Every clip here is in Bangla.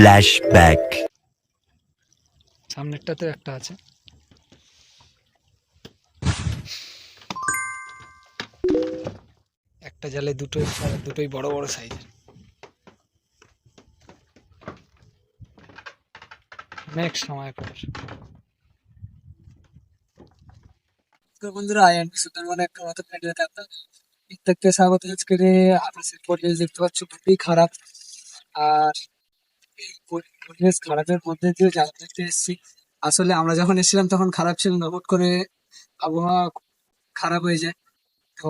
Flashback. সামনেরটাতে একটা আছে। একটা জালে দুটোই দুটোই বড় বড় সাইজের। অনেক সময় পর বন্ধুরা আই সুন্দরবনে একটা আপনার প্রত্যেককে স্বাগত। আজকের আকাশের পরিবেশ দেখতে পাচ্ছ খুবই খারাপ আর পরিবেশ খারাপের মধ্যে দিয়ে জাল দেখতে এসেছি আসলে আমরা যখন এসেছিলাম, তখন খারাপ ছিল না। হুট করে আবহাওয়া খারাপ হয়ে যায়। তো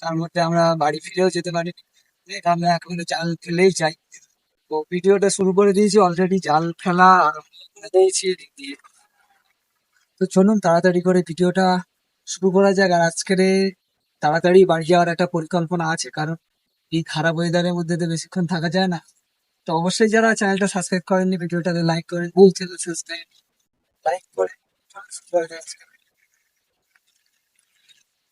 তার মধ্যে আমরা বাড়ি ফিরেও যেতে পারি আমরা এখন জাল ফেলেই যাই। তো ভিডিওটা শুরু করে দিয়েছি। অলরেডি জাল ফেলা দিয়েছি এদিক দিয়ে। তো চলুন তাড়াতাড়ি করে ভিডিওটা শুরু করা যাক। আর আজকের তাড়াতাড়ি বাড়ি যাওয়ার একটা পরিকল্পনা আছে। কারণ এই খারাপ ওয়েদারের মধ্যে তো বেশিক্ষণ থাকা যায় না। তো অবশ্যই যারা চ্যানেলটা সাবস্ক্রাইব করেননি ভিডিওটাতে লাইক করেন ভুল চ্যানেল সাবস্ক্রাইব লাইক করে।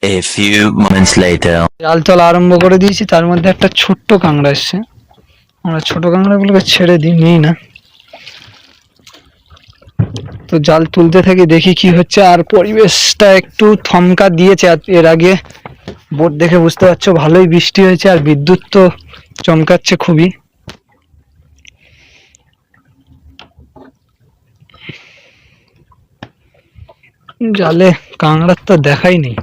A few moments later. জাল তোলা আরম্ভ করে দিয়েছি তার মধ্যে একটা ছোট্ট কাঁকড়া এসছে আমরা ছোট কাঁকড়াগুলোকে ছেড়ে দিই নিই না তো জাল তুলতে থাকি দেখি কি হচ্ছে আর পরিবেশটা একটু থমকা দিয়েছে আর এর আগে বোট দেখে বুঝতে পারছ ভালোই বৃষ্টি হয়েছে আর বিদ্যুৎ তো চমকাচ্ছে খুবই জালে কাঁকড়ার তো দেখাই নেই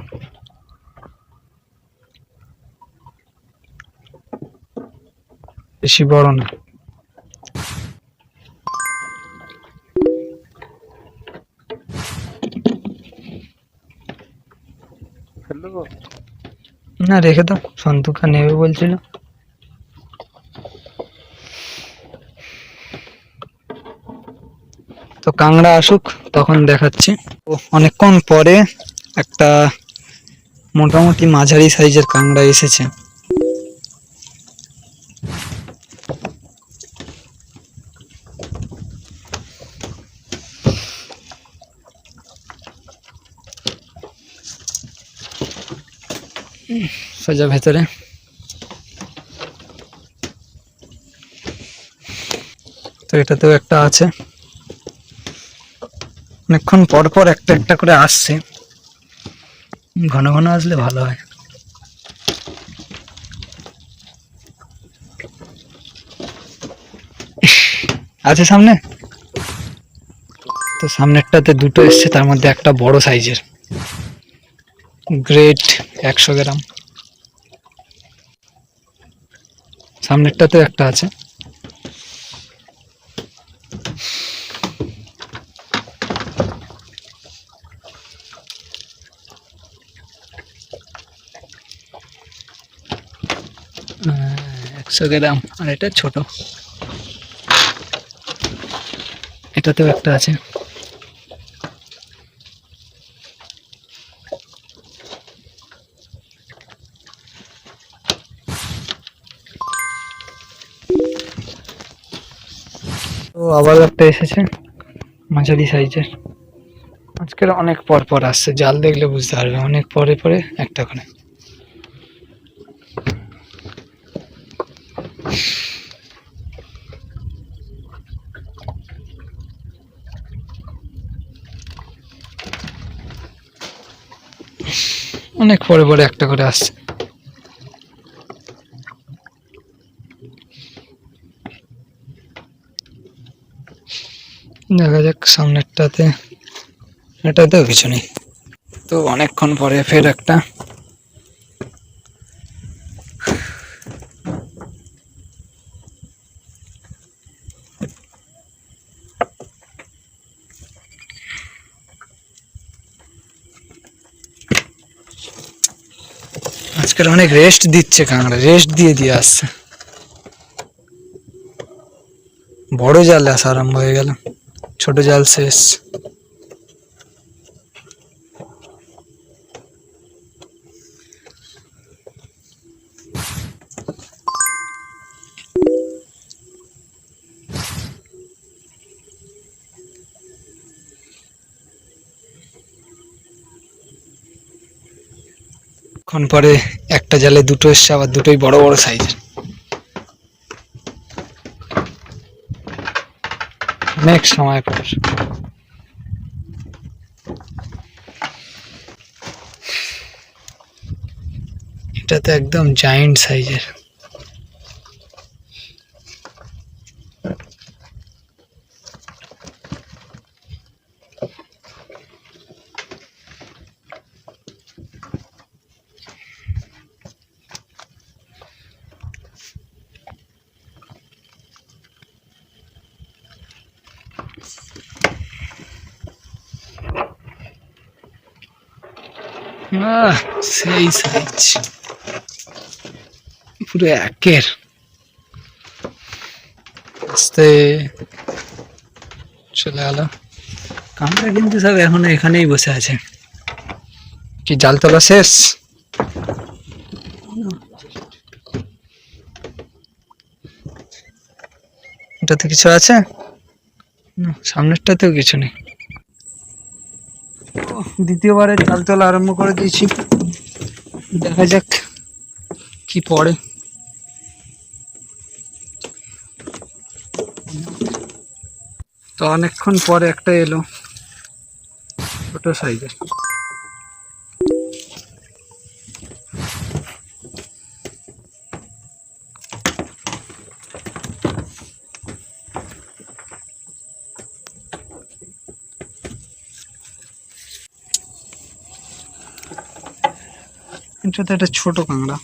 বেশি বড় না। না রেখে দাও। সন্তুকা নেবে বলছিল। কাংড়া আসুক, তখন দেখাচ্ছি। ও অনেকক্ষণ পরে একটা মোটামুটি মাঝারি সাইজের কাংড়া এসেছে। সোজা ভেতরে। তো এটাতেও একটা আছে। অনেকক্ষণ পর পর একটা একটা করে আসছে। ঘন ঘন আসলে ভালো হয়। আছে সামনে? তো সামনেরটাতে দুটো এসছে, তার মধ্যে একটা বড় সাইজের। গ্রেট একশো গ্রাম। সামনেরটাতেও একটা আছে। একশো গ্রাম। আর এটা ছোট। এটাতেও একটা আছে। আবার একটা এসেছে, মাঝারি সাইজের। আজকের অনেক পর পর আসছে, জাল দেখলে বুঝতে পারবে, অনেক পরে পরে একটা করে। অনেক পরে পরে একটা করে আসছে। দেখা যাক সামনেরটাতে। এটাতেও কিছু নেই। তো অনেকক্ষণ পরে ফের একটা আজকাল অনেক রেস্ট দিচ্ছে কাঁকড়া রেস্ট দিয়ে দিয়ে আসছে। বড় জাল আসা, আরম্ভ হয়ে গেল। ছোট জাল শেষ। ক্ষণ পরে একটা জালে দুটো এসছে, আবার দুটোই বড় বড় সাইজ অনেক সময় পর। এটা তো একদম জায়েন্ট সাইজের আহ, সেই সাইজ পুরো একের। আস্তে চলে গেল কামড়া কিন্তু সব এখনও এখানেই বসে আছে। কি জাল তোলা শেষ? এটাতে কিছু আছে? সামনেরটাতেও কিছু নেই। দ্বিতীয়বারে চাল তোলা আরম্ভ করে দিয়েছি। দেখা যাক কি পড়ে। তো অনেকক্ষণ পরে একটা এলো, ছোট সাইজের। এটা একটা ছোট কাঁকড়া।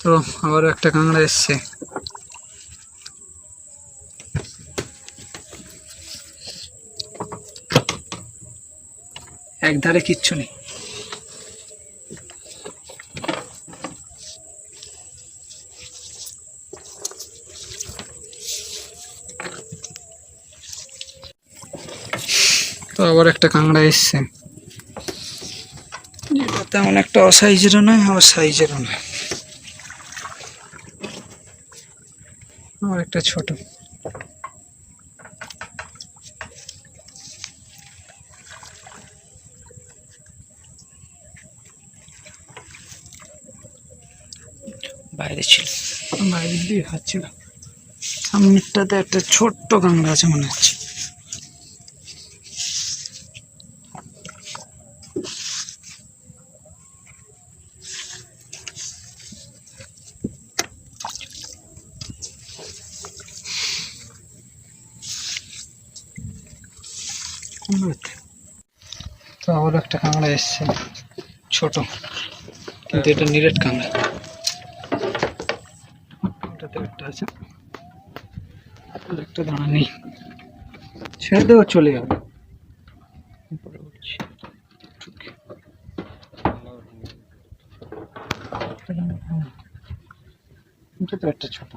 তো আবার একটা কাঁকড়া এসছে। এক ধারে কিচ্ছু নেই। তো আবার একটা কাঁকড়া এসছে। যেটা তেমন একটা অসাইজেরও নয় আবার সাইজেরও নয়। আবার একটা ছোট। বাইরে ছিল। বাইরে দিয়ে খাচ্ছিল সামনেরটাতে একটা ছোট্ট কাঁকড়া আছে মনে হচ্ছে। তো আবার একটা কাঁকড়া এসছে, ছোট। কিন্তু এটা নিরেট কাঁকড়া ওটাতে একটা আছে। একটা দাঁড়া নেই। ছেড়ে দেওয়া চলে যাবে। এটা তো একটা ছোট।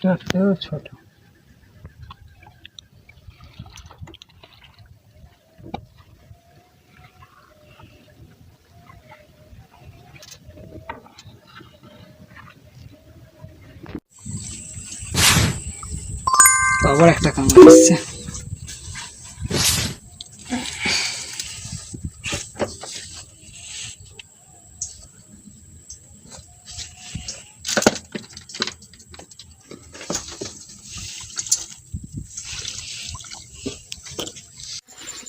এটাতেও ছোট। আবার একটা কামড় এসছে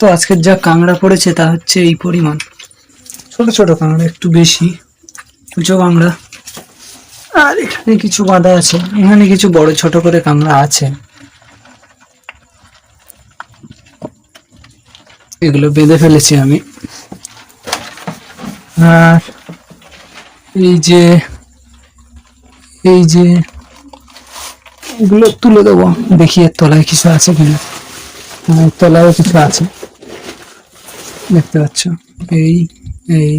তো আজকের যা কাঁকড়া পড়েছে তা হচ্ছে এই পরিমাণ। ছোট ছোট কাঁকড়া একটু বেশি। কুচো কাঁকড়া। আর এখানে কিছু বাঁধা আছে। এখানে কিছু বড় ছোট করে কাঁকড়া আছে। এগুলো বেঁধে ফেলেছি আমি। আর এই যে এই যে এগুলো তুলে দেবো। দেখি এর তলায় কিছু আছে কিনা। হ্যাঁ, তলায়ও কিছু আছে। দেখতে পাচ্ছ। এই এই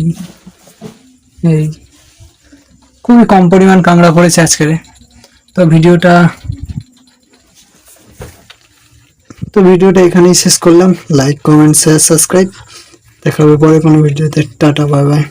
এই। খুবই কম পরিমাণ কাঁকড়া পড়েছে আজকে তো ভিডিওটা তো ভিডিওটা এখানেই শেষ করলাম। লাইক কমেন্ট শেয়ার সাবস্ক্রাইব দেখা হবে পরে কোনো ভিডিওতে। Tata bye bye